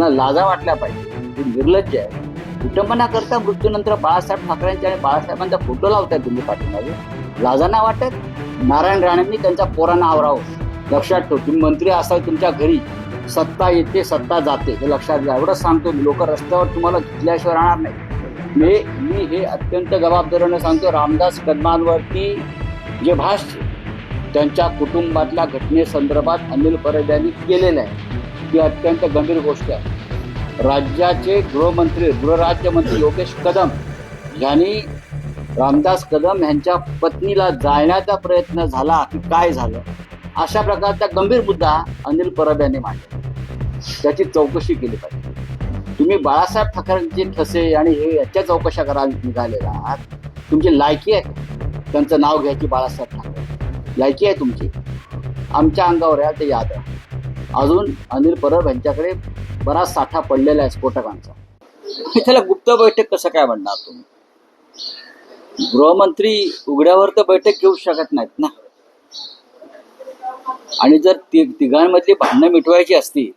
त्यांना लाजा वाटल्या पाहिजे. निर्लज्ज आहे. कुटुंबांना करता मृत्यूनंतर बाळासाहेब ठाकरेंचे आणि बाळासाहेबांचा फोटो लावताय तुम्ही पाठीमागे. लाजा नाही वाटत? नारायण राणेंनी त्यांच्या पोरांना आवरावं. लक्षात ठेव तुम्ही मंत्री असाल तुमच्या घरी. सत्ता येते सत्ता जाते. हे लक्षात घ्या. एवढंच सांगतो मी. लोक रस्त्यावर तुम्हाला घेतल्याशिवाय राहणार नाही. मी मी हे अत्यंत जबाबदारीनं सांगतो रामदास कदमांवरती जे भाष्य त्यांच्या कुटुंबातल्या घटनेसंदर्भात अनिल परब यांनी केलेलं आहे. ही अत्यंत गंभीर गोष्ट आहे. राज्याचे गृहमंत्री गृहराज्यमंत्री योगेश कदम यांनी रामदास कदम यांच्या पत्नीला जाळण्याचा प्रयत्न झाला की काय झालं? अशा प्रकारचा गंभीर मुद्दा अनिल परब यांनी मांडला. त्याची चौकशी केली पाहिजे. तुम्ही बाळासाहेब ठाकरेंचे ठसे आणि हे याच्या चौकशा करायला निघालेला आहात. तुमची लायकी आहे. त्यांचं नाव घ्यायची बाळासाहेब ठाकरे. लायकी आहे तुमची. आमच्या अंगावर आहे ते याद आहे अजून अनिल परब यांच्याकडे बराच साठा पडलेला आहे स्फोटकांचा. त्याला गुप्त बैठक कसं काय म्हणणार तुम्ही? गृहमंत्री उघड्यावर तर बैठक घेऊ शकत नाहीत ना? आणि जर ति तिघांमधली भांडणं मिटवायची असती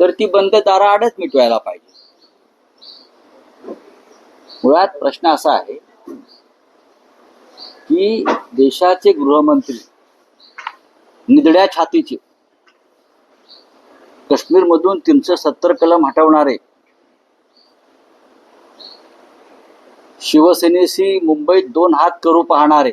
तर ती बंद दाराआडच मिटवायला पाहिजे. मुळात प्रश्न असा आहे की देशाचे गृहमंत्री निधड्या छातीचे काश्मीरमधून तीनशे सत्तर कलम हटवणारे शिवसेनेशी मुंबईत दोन हात करू पाहणारे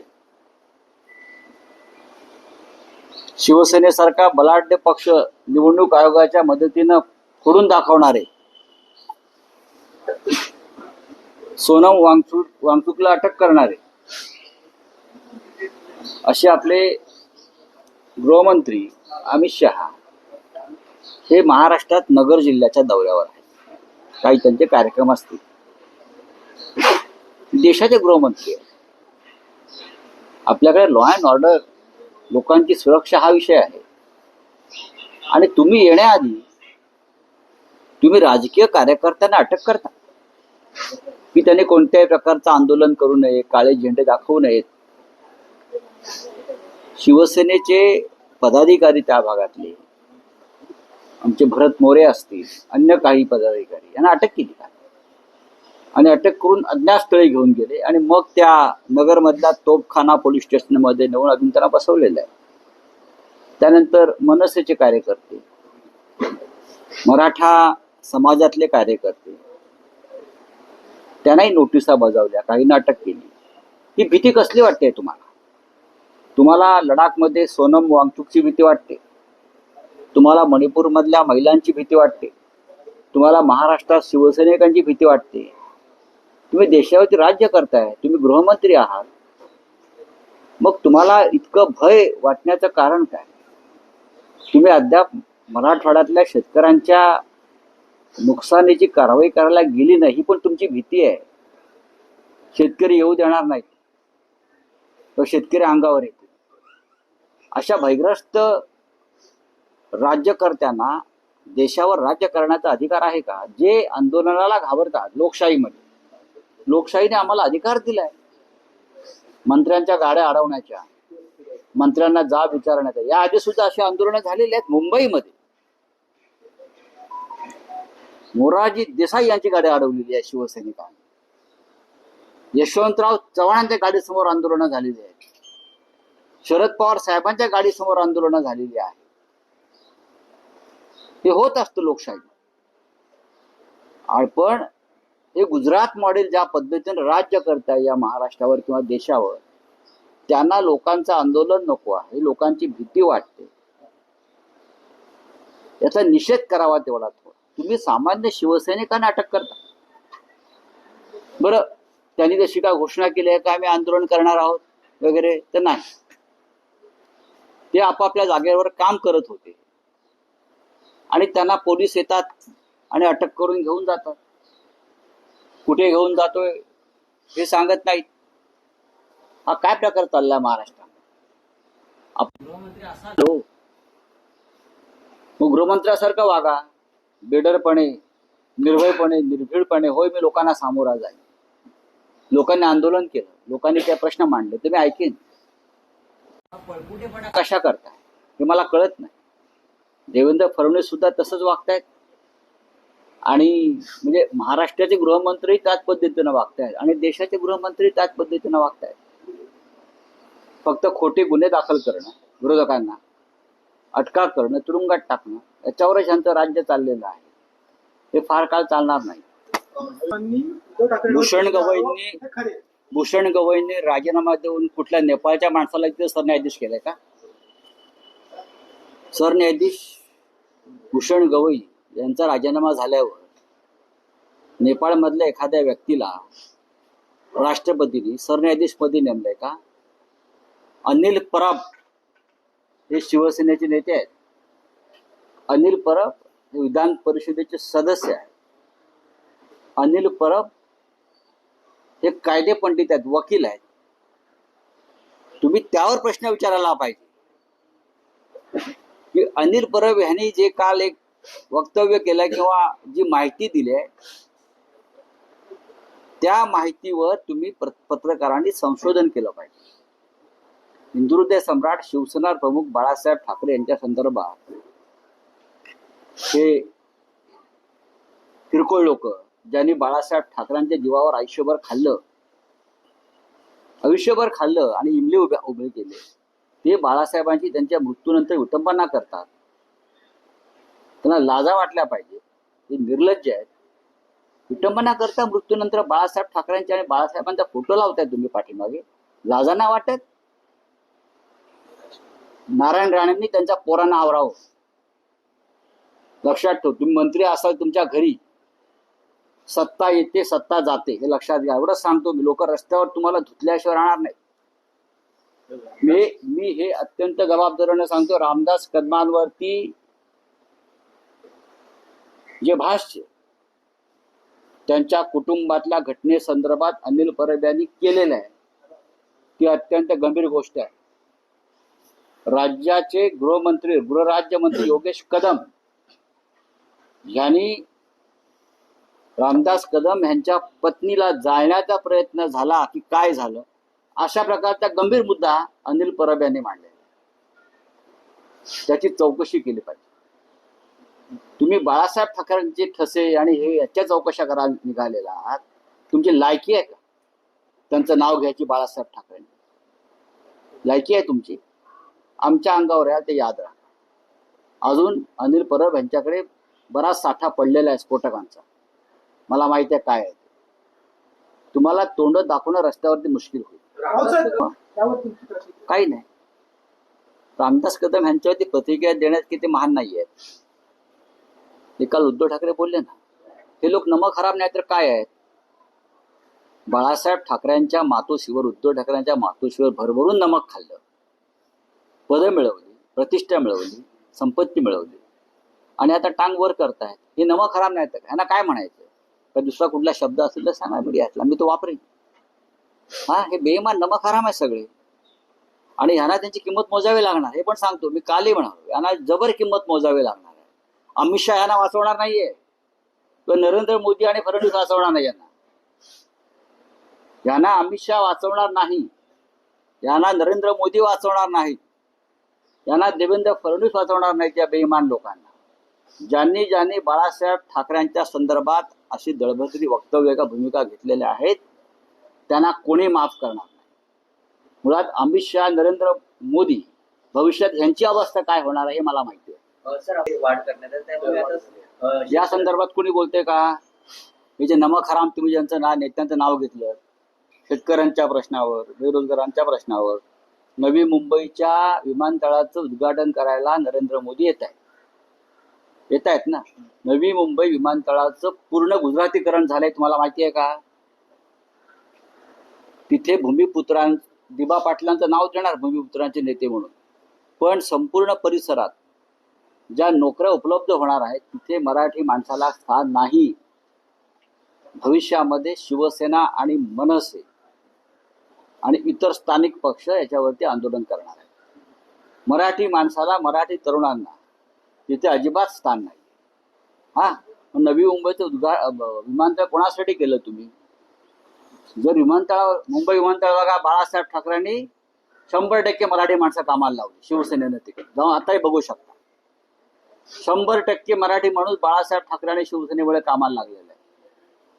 शिवसेनेसारखा बलाढ्य पक्ष निवडणूक आयोगाच्या मदतीनं फोडून दाखवणारे सोनम वांगचूक वांगचूकला अटक करणारे असे आपले गृहमंत्री अमित शहा हे महाराष्ट्रात नगर जिल्ह्याच्या दौऱ्यावर आहेत. काही त्यांचे कार्यक्रम असतील. देशाचे गृहमंत्री आपल्याकडे लॉ अँड ऑर्डर लोकांची सुरक्षा हा विषय आहे. आणि तुम्ही येण्याआधी तुम्ही राजकीय कार्यकर्त्यांना अटक करता. की त्यांनी कोणत्याही प्रकारचं आंदोलन करू नये काळे झेंडे दाखवू नयेत. शिवसेनेचे पदाधिकारी त्या भागातले. आमचे भरत मोरे असतील अन्य काही पदाधिकारी यांना अटक केली. का आणि अटक करून अज्ञातस्थळी घेऊन गेले आणि मग त्या नगरमधल्या तोपखाना पोलीस स्टेशनमध्ये नेऊन अजून त्यांना बसवलेलं आहे. त्यानंतर मनसेचे कार्यकर्ते मराठा समाजातले कार्यकर्ते त्यांनाही नोटिसा बजावल्या काहींना अटक केली. ही भीती कसली वाटते तुम्हाला? तुम्हाला लडाखमध्ये सोनम वांगचुकची भीती वाटते? तुम्हाला मणिपूरमधल्या महिलांची भीती वाटते. तुम्हाला महाराष्ट्रात शिवसैनिकांची भीती वाटते. तुम्ही देशावरती राज्य करताय. तुम्ही गृहमंत्री आहात. मग तुम्हाला इतकं भय वाटण्याचं कारण काय? तुम्ही अद्याप मराठवाड्यातल्या शेतकऱ्यांच्या नुकसानीची कारवाई करायला गेली नाही ही पण तुमची भीती आहे. शेतकरी येऊ देणार नाहीत. तर शेतकरी अंगावर येतील अशा भयग्रस्त राज्यकर्त्यांना देशावर राज्य करण्याचा अधिकार आहे का? जे आंदोलनाला घाबरतात लोकशाहीमध्ये. लोकशाहीने आम्हाला अधिकार दिलाय. मंत्र्यांच्या गाड्या अडवण्याच्या मंत्र्यांना जाब विचारण्याच्या. या आधी सुद्धा अशी आंदोलनं झालेली आहेत मुंबईमध्ये. मोरारजी देसाई यांची गाडी अडवलेली आहे शिवसैनिकांनी. यशवंतराव चव्हाणांच्या गाडीसमोर आंदोलनं झालेली आहेत. शरद पवार साहेबांच्या गाडीसमोर आंदोलनं झालेली आहेत. हे होत असतं लोकशाही. आणि पण हे गुजरात मॉडेल ज्या पद्धतीने राज्य करताय या महाराष्ट्रावर किंवा देशावर त्यांना लोकांचं आंदोलन नको आहे लोकांची भीती वाटते. याचा निषेध करावा तेवढा थोडा. तुम्ही सामान्य शिवसैनिकांना अटक करता. बरं त्यांनी तशी काय घोषणा केली आहे का आम्ही आंदोलन करणार आहोत वगैरे तर नाही. ते आपापल्या जागेवर काम करत होते. आणि त्यांना पोलीस येतात आणि अटक करून घेऊन जातात. कुठे घेऊन जातोय हे सांगत नाहीत. हा काय प्रकार चाललाय महाराष्ट्रात गृहमंत्री असा मग गृहमंत्र्यासारखं वागा. बेडरपणे निर्भयपणे निर्भीडपणे होय मी लोकांना सामोरा जाईन. लोकांनी आंदोलन केलं. लोकांनी काही प्रश्न मांडले. ते मी ऐकेन. कशा करताय? हे मला कळत नाही. देवेंद्र फडणवीस सुद्धा तसंच वागतायत. आणि म्हणजे महाराष्ट्राचे गृहमंत्री त्याच पद्धतीनं वागतायत आणि देशाचे गृहमंत्री त्याच पद्धतीनं वागतायत. फक्त खोटे गुन्हे दाखल करणं विरोधकांना अटका करणं तुरुंगात टाकणं याच्यावरच यांचं राज्य चाललेलं आहे. हे फार काळ चालणार नाही. भूषण गवईंनी- भूषण गवईने राजीनामा देऊन कुठल्या नेपाळच्या माणसाला तिथे सरन्यायाधीश केलाय का? सरन्यायाधीश भूषण गवई यांचा राजीनामा झाल्यावर नेपाळमधल्या एखाद्या व्यक्तीला राष्ट्रपतींनी सरन्यायाधीशपदी नेमलंय का? अनिल परब हे शिवसेनेचे नेते आहेत. अनिल परब हे विधान परिषदेचे सदस्य आहेत. अनिल परब हे कायदे पंडित आहेत वकील आहेत. तुम्ही त्यावर प्रश्न विचारायला पाहिजे. की अनिल परब यांनी जे काल एक वक्तव्य केलं किंवा जी माहिती दिली आहे त्या माहितीवर तुम्ही पत्रकारांनी संशोधन केलं पाहिजे. हिंदुहृदय सम्राट शिवसेना प्रमुख बाळासाहेब ठाकरे यांच्या संदर्भात हे किरकोळ लोक ज्यांनी बाळासाहेब ठाकरेंच्या जीवावर आयुष्यभर खाल्लं आयुष्यभर खाल्लं आणि इमले उभे उभे केले. ते बाळासाहेबांची त्यांच्या मृत्यूनंतर विटंबना करतात. त्यांना लाजा वाटल्या पाहिजे. ते निर्लज्ज आहेत. विटंबना करता मृत्यूनंतर बाळासाहेब ठाकरेंच्या आणि बाळासाहेबांचा फोटो लावताय तुम्ही पाठीमागे. लाजा ना वाटत? नारायण राणेंनी त्यांच्या पोरांना आवरावं. लक्षात ठेव तुम्ही मंत्री असाल तुमच्या घरी. सत्ता येते सत्ता जाते. हे लक्षात घ्या. एवढंच सांगतो मी. लोक रस्त्यावर तुम्हाला धुतल्याशिवाय राहणार नाही मी मी हे अत्यंत जबाबदारीने सांगतो रामदास कदमांवरती जे भाष्य त्यांच्या कुटुंबातल्या घटनेसंदर्भात अनिल परब यांनी केलेलं आहे ती अत्यंत गंभीर गोष्ट आहे. राज्याचे गृहमंत्री गृहराज्यमंत्री योगेश कदम यांनी रामदास कदम यांच्या पत्नीला जाळण्याचा प्रयत्न झाला की काय झालं? अशा प्रकारचा गंभीर मुद्दा अनिल परब यांनी मांडलेला आहे. त्याची चौकशी केली पाहिजे. तुम्ही बाळासाहेब ठाकरेंचे ठसे आणि हे याच्या चौकशा करा निघालेला आहात. तुमची लायकी आहे का? त्यांचं नाव घ्यायची बाळासाहेब ठाकरे लायकी आहे तुमची. आमच्या अंगावर आहे ते याद राहा. अजून अनिल परब यांच्याकडे बराच साठा पडलेला आहे स्फोटकांचा. मला माहिती आहे काय आहे तुम्हाला तोंड दाखवणं रस्त्यावरती मुश्किल होईल. काही नाही. रामदास कदम यांच्यावरती प्रतिक्रिया देण्यात किती महान नाही आहेत. हे काल उद्धव ठाकरे बोलले ना हे लोक नमक खराब नाही तर काय आहेत? बाळासाहेब ठाकरेंच्या मातोश्रीवर उद्धव ठाकरेंच्या मातोश्रीवर भरभरून नमक खाल्लं. पदं मिळवली प्रतिष्ठा मिळवली संपत्ती मिळवली. आणि आता टांग वर करतायत. हे नमक खराब नाही तर यांना काय म्हणायचं? का दुसरा कुठला शब्द असेल तर सांगा मीडियातला मी तो वापरेन. हा हे बेमान नमक हराम आहे सगळे. आणि ह्यांना त्यांची किंमत मोजावी लागणार हे पण सांगतो. मी कालही म्हणालो यांना जबर किंमत मोजावी लागणार आहे. अमित शहा यांना वाचवणार नाहीये. किंवा नरेंद्र मोदी आणि फडणवीस वाचवणार नाही यांना. यांना अमित शहा वाचवणार नाही. यांना नरेंद्र मोदी वाचवणार नाही. यांना देवेंद्र फडणवीस वाचवणार नाही त्या बेईमान लोकांना. ज्यांनी ज्यांनी बाळासाहेब ठाकरेंच्या संदर्भात अशी दळभद्री वक्तव्य का भूमिका घेतलेल्या आहेत त्यांना कोणी माफ करणार नाही. मुळात अमित शहा नरेंद्र मोदी भविष्यात यांची अवस्था काय होणार आहे हे मला माहिती आहे. अ, या संदर्भात कोणी बोलते का? हे जे नमक हराम तुम्ही ज्यांचं नाव नेत्यांचं नाव घेतलं शेतकऱ्यांच्या प्रश्नावर बेरोजगारांच्या प्रश्नावर नवी मुंबईच्या विमानतळाचं उद्घाटन करायला नरेंद्र मोदी येत आहेत. येत आहेत ना? नवी मुंबई विमानतळाचं पूर्ण गुजरातीकरण झालंय तुम्हाला माहिती आहे का? तिथे भूमिपुत्रां दिबा पाटलांचं नाव देणार भूमिपुत्रांचे नेते म्हणून. पण संपूर्ण परिसरात ज्या नोकऱ्या उपलब्ध होणार आहेत तिथे मराठी माणसाला स्थान नाही. भविष्यामध्ये शिवसेना आणि मनसे आणि इतर स्थानिक पक्ष याच्यावरती आंदोलन करणार आहेत. मराठी माणसाला मराठी तरुणांना तिथे अजिबात स्थान नाही. हा नवी मुंबईचं उद्घा विमानतळ कोणासाठी केलं तुम्ही? जर विमानतळावर मुंबई विमानतळ का बाळासाहेब ठाकरेंनी शंभर टक्के मराठी माणसं कामाला लावली शिवसेनेनं तिकडे. जाऊन आताही बघू शकता. शंभर टक्के मराठी माणूस बाळासाहेब ठाकरे आणि शिवसेनेमुळे कामाला लागलेला आहे.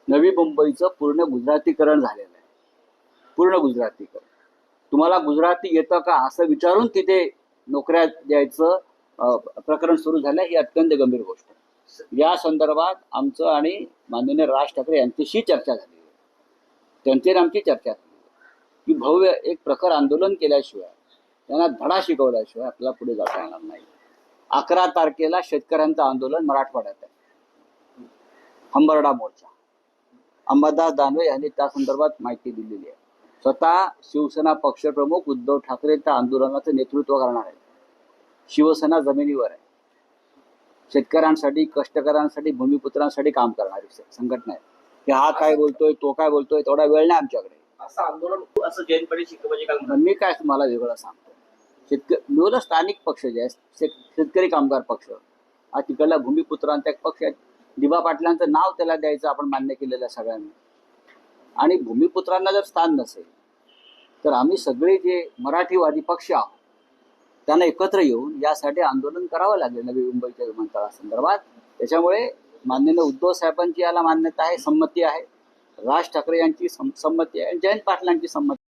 नवी मुंबईचं पूर्ण गुजरातीकरण झालेलं आहे. पूर्ण गुजरातीकरण. तुम्हाला गुजराती येतं का असं विचारून तिथे नोकऱ्या द्यायचं प्रकरण सुरू झालं ही अत्यंत गंभीर गोष्ट आहे. या संदर्भात आमचं आणि माननीय राज ठाकरे यांच्याशी चर्चा झाली. आहे आमची चर्चा की भव्य एक प्रखर आंदोलन केल्याशिवाय त्यांना धडा शिकवल्याशिवाय आपल्याला पुढे जाता येणार नाही. अकरा तारखेला शेतकऱ्यांचं आंदोलन मराठवाड्यात आहे. हंबरडा मोर्चा. अंबादास दानवे यांनी त्या संदर्भात माहिती दिलेली आहे. स्वतः शिवसेना पक्षप्रमुख उद्धव ठाकरे त्या आंदोलनाचं नेतृत्व करणार आहेत. शिवसेना जमिनीवर आहे. शेतकऱ्यांसाठी कष्टकऱ्यांसाठी भूमिपुत्रांसाठी काम करणारी संघटना आहे. की हा काय बोलतोय तो काय बोलतोय तेवढा वेळ नाही आमच्याकडे. असं आंदोलन असं काल म्हणाले. मी काय तुम्हाला वेगळं सांगतो. शेतकरी मी बोललो स्थानिक पक्ष जे आहे शेत- शेतकरी कामगार पक्ष. हा तिकडला भूमिपुत्रांचा एक पक्ष आहे दिबा पाटलांचं नाव त्याला द्यायचं आपण मान्य केलेलं आहे सगळ्यांनी. आणि भूमिपुत्रांना जर स्थान नसेल तर आम्ही सगळे जे मराठीवादी पक्ष आहोत त्यांना एकत्र येऊन यासाठी आंदोलन करावं लागेल नवी मुंबईच्या विमानतळासंदर्भात. त्याच्यामुळे माननीय उद्धव साहेबांची याला मान्यता आहे संमती आहे. राज ठाकरे यांची संमती आहे जयंत पाटलांची संमती